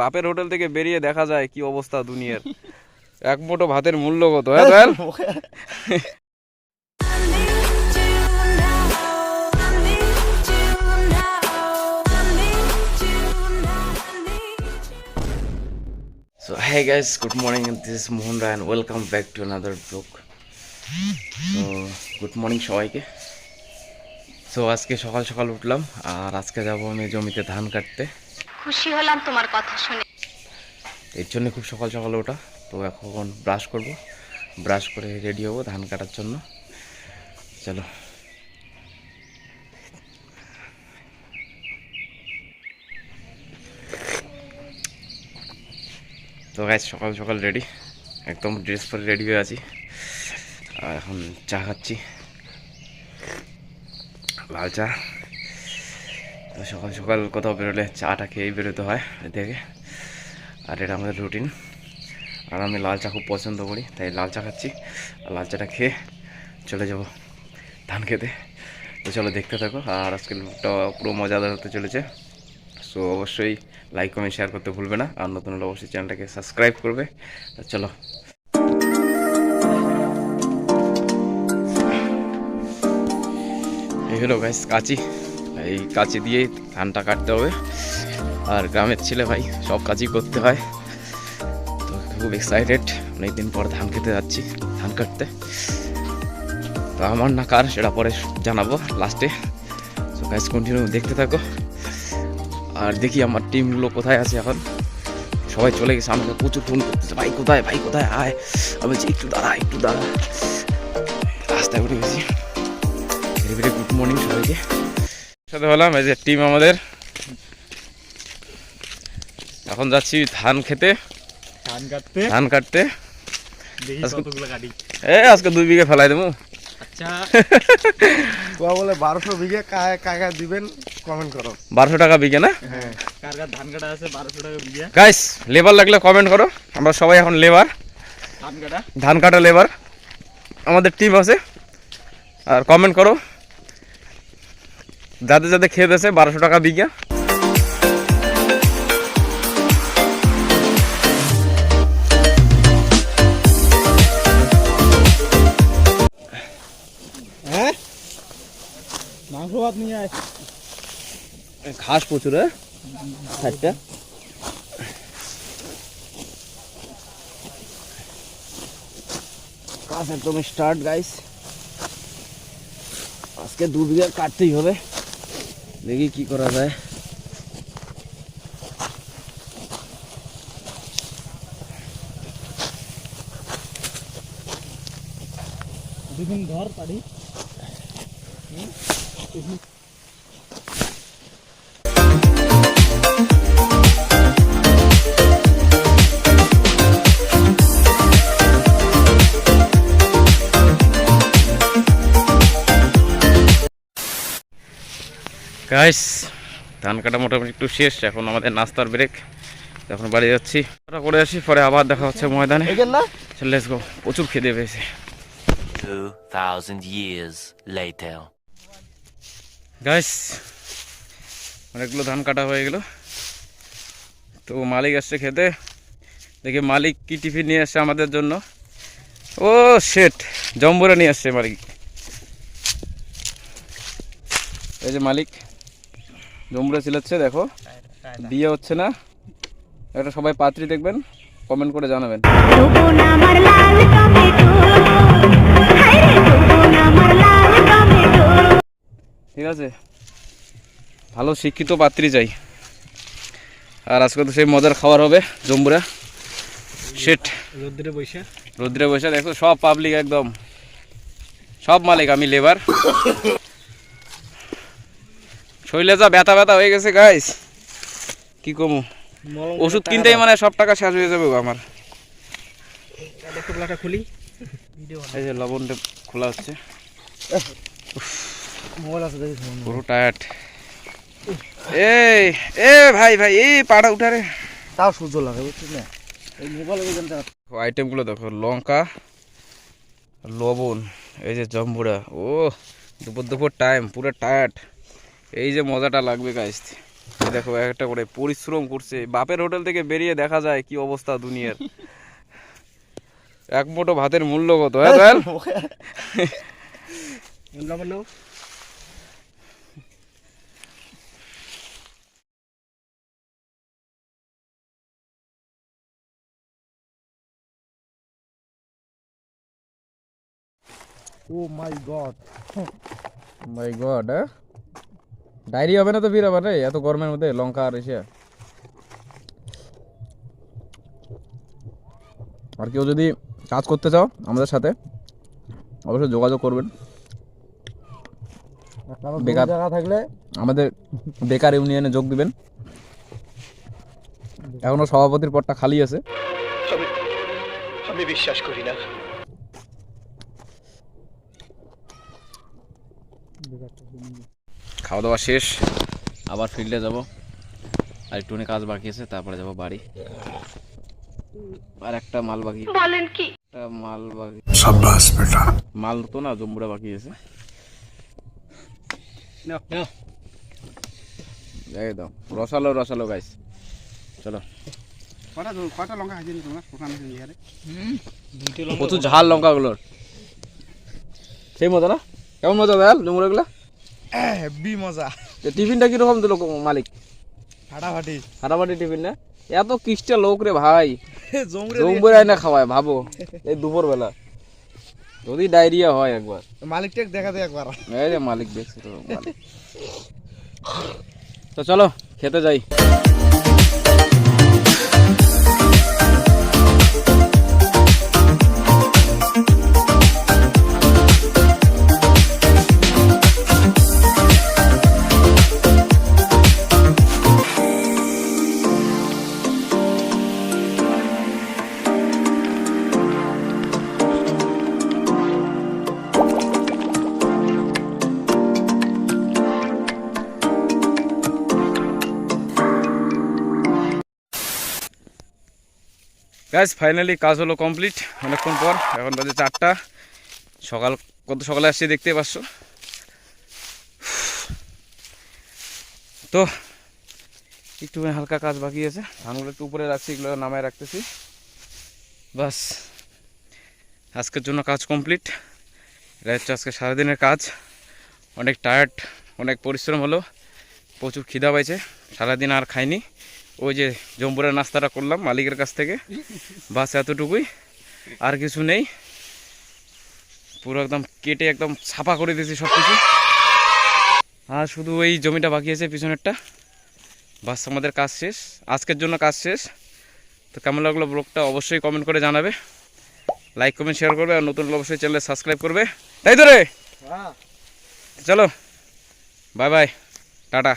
বাপের হোটেল থেকে বেরিয়ে দেখা যায় কি অবস্থা দুনিয়ার এক মুঠো ভাতের মূল্য কত হ্যাঁ Dayal? So hey guys, good morning this is Mohan Rai and welcome back to another vlog. সবাইকে সো আজকে সকাল সকাল উঠলাম আর আজকে যাব আমি জমিতে ধান কাটতে খুশি হলাম তোমার কথা শুনে। এর জন্য খুব সকাল সকাল ওঠা। তো এখন ব্রাশ করব। ব্রাশ করে রেডি হব ধান কাটার জন্য। চলো। তো গাইজ সকাল সকাল রেডি একদম ড্রেস পরে রেডি হয়ে আছি। আর এখন চা খাচ্ছি। লাল চা। সকাল সকাল কোথাও বেরোলে চাটা খেয়েই বেরোতে হয় দেখে। আর এটা আমাদের রুটিন আর আমি লাল চা খুব পছন্দ করি, তাই লাল চা খাচ্ছি। আর লাল চাটা খেয়ে চলে যাব ধান খেতে। তো চলো দেখতে থাকো। আর আজকের লুকটা পুরো মজাদার হতে চলেছে। সো অবশ্যই লাইক কমেন্ট শেয়ার করতে ভুলবে না। আর নতুন হলে অবশ্যই চ্যানেলটাকে সাবস্ক্রাইব করবে। তো চলো। এই হলো গাইস কাঁচি। এই কাছে দিয়েই ধানটা কাটতে হবে। আর গ্রামের ছেলে ভাই সব কাজই করতে হয়। তো খুব এক্সাইটেড অনেকদিন পর ধান খেতে যাচ্ছি, ধান কাটতে। তো আমার না কার সেটা পরে জানাব লাস্টে তো গাইস কন্টিনিউ দেখতে থাকো। আর দেখি আমার টিমগুলো কোথায় আছে এখন। সবাই চলে গেছে আমাকে প্রচুর ফোন করতেছে। ভাই কোথায় ভাই কোথায়? আয়। আমি বলছি, একটু দাঁড়া একটু দাঁড়া। রাস্তায় উঠে গেছি। ভেরি ভেরি গুড মর্নিং সবাইকে। সাথে হলাম এই যে টিম আমাদের। এখন যাচ্ছি ধান খেতে। ধান কাটতে। ধান কাটতে। আজকে- এ আজকে দুই বিঘে ফেলাই দেবো। আচ্ছা। বলে বারোশো বিঘে কাকা দিবেন কমেন্ট করো। বারোশো টাকা বিঘে না? হ্যাঁ কার কার ধান কাটা আছে বারোশো টাকা বিঘা। গাইস লেবার লাগলে কমেন্ট করো। আমরা সবাই এখন লেবার ধান কাটা? ধান কাটা লেবার আমাদের টিম আছে। আর কমেন্ট করো। যাদের যাদের খেয়ে আছে বারোশো টাকা বিঘা। হ্যাঁ? মাংস ভাত নিয়ে আয়। ঘাস প্রচুর হ্যাঁ? কাজ একদম স্টার্ট গাইস আজকে দু বিঘা কাটতেই হবে। দেখি কি করা যায়। দুদিন ধর পারি। গাইস ধান কাটা মোটামুটি একটু শেষ এখন আমাদের নাস্তার ব্রেক এখন বাড়ি যাচ্ছি। ওটা করে আসি পরে আবার দেখা হচ্ছে ময়দানে। লেটস গো প্রচুর খেতে পেয়েছে। 2,000 years later. গাইস অনেকগুলো ধান কাটা হয়ে গেল। তো মালিক আসছে খেতে। দেখি মালিক কি টিফিন নিয়ে আসছে আমাদের জন্য। ও শেট জম্বুরা নিয়ে আসছে মালিক। এই যে মালিক। জম্বুরা চিলাচ্ছে দেখো। বিয়ে হচ্ছে না। একটা সবাই পাত্রী দেখবেন কমেন্ট করে জানাবেন। ঠিক আছে? ভালো শিক্ষিত পাত্রী চাই। আর আজকে তো সেই মজার খাবার হবে জম্বুরা শেট রোদ্রে বসে রুদ্রে বসে দেখো সব পাবলিক একদম। সব মালিক আমি লেবার শরীরে যা ব্যথা ব্যথা হয়ে গেছে গাইস কি কমু? ওষুধ কিনতেই মানে সব টাকা শেষ হয়ে যাবে আমার। খুলি। এই যে লবণটা খোলা হচ্ছে। পুরো টায়ার্ড এই এ ভাই ভাই এই পাড়া উঠারে। তাও সূর্য লাগে বুঝছিস না? এই মোবাইলের আইটেমগুলো দেখো লঙ্কা লবণ এই যে জম্বুরা। ও দুপুর দুপুর টাইম পুরো টায়ার্ড এই যে মজাটা লাগবে গাইস দেখো একটা করে পরিশ্রম করছে। বাপের হোটেল থেকে বেরিয়ে দেখা যায় কি অবস্থা দুনিয়ার। এক মুঠো ভাতের মূল্য কত হ্যাঁ Dayal? Oh my god. My god হ্যাঁ? ডায়রি হবে না তো ফির আবার রে? এত গরমের মধ্যে লঙ্কা আর এসে। আর কেউ যদি কাজ করতে চাও আমাদের সাথে অবশ্যই যোগাযোগ করবেন। বেকার- থাকলে আমাদের বেকার ইউনিয়নে যোগ দিবেন। এখনও সভাপতির পদটা খালি আছে। আমি বিশ্বাস করি না। খাওয়া দাওয়া শেষ। আবার ফিল্ডে যাব। আর একটুখানি কাজ বাকি আছে তারপরে যাব বাড়ি। আর একটা মাল বাকি বলেন কি? একটা মাল বাকি সাব্বাস বেটা। মাল তো না জম্বুরা বাকি আছে। নাও নাও। একদম রসালো রসালো গাইস চলো। কটা কটা লঙ্কা খাইছেন তোমরা? ওখানে ইয়ারে দুইটা লঙ্কা প্রচুর ঝাল লঙ্কাগুলোর। সেই মজা না? কেমন মজা দেয়াল জম্বুরাগুলা? হেভি মজা। টিফিনটা কীরকম দিল মালিক? ফাটাফাটি। ফাটাফাটি টিফিন না? এত কিস্টা লোক রে ভাই। জমরে আইনা না খাওয়ায় ভাবো। এই দুপুর বেলা যদি ডায়রিয়া হয় একবার। মালিকটা দেখা দে একবার। এই রে মালিক দেখছি তো মালিক। তো চলো খেতে যাই। গাইজ ফাইনালি কাজ হলো কমপ্লিট অনেকক্ষণ পর, এখন বাজে চারটা। সকাল, কত সকালে আসছি দেখতে পাচ্ছ? তো, একটু হালকা কাজ বাকি আছে। ধানগুলো একটু উপরে রাখছি, এগুলো নামায় রাখতেছি। বাস, আজকের জন্য কাজ কমপ্লিট এটা হচ্ছে আজকে সারাদিনের কাজ। অনেক টায়ার্ড অনেক পরিশ্রম হলো। প্রচুর খিদা পাইছে। সারাদিন আর খাইনি। ওই যে জম্বুরের নাস্তাটা করলাম মালিকের কাছ থেকে। বাস এতটুকুই আর কিছু নেই। পুরো একদম কেটে একদম ছাপা করে দিয়েছি সব কিছু আর শুধু ওই জমিটা বাকি আছে পিছনেরটা। বাস আমাদের কাজ শেষ আজকের জন্য কাজ শেষ। তো কেমন লাগল ব্লগটা অবশ্যই কমেন্ট করে জানাবে। লাইক কমেন্ট শেয়ার করবে আর নতুন অবশ্যই চ্যানেলে সাবস্ক্রাইব করবে। তাই তো রে? চলো বাই বাই টাটা।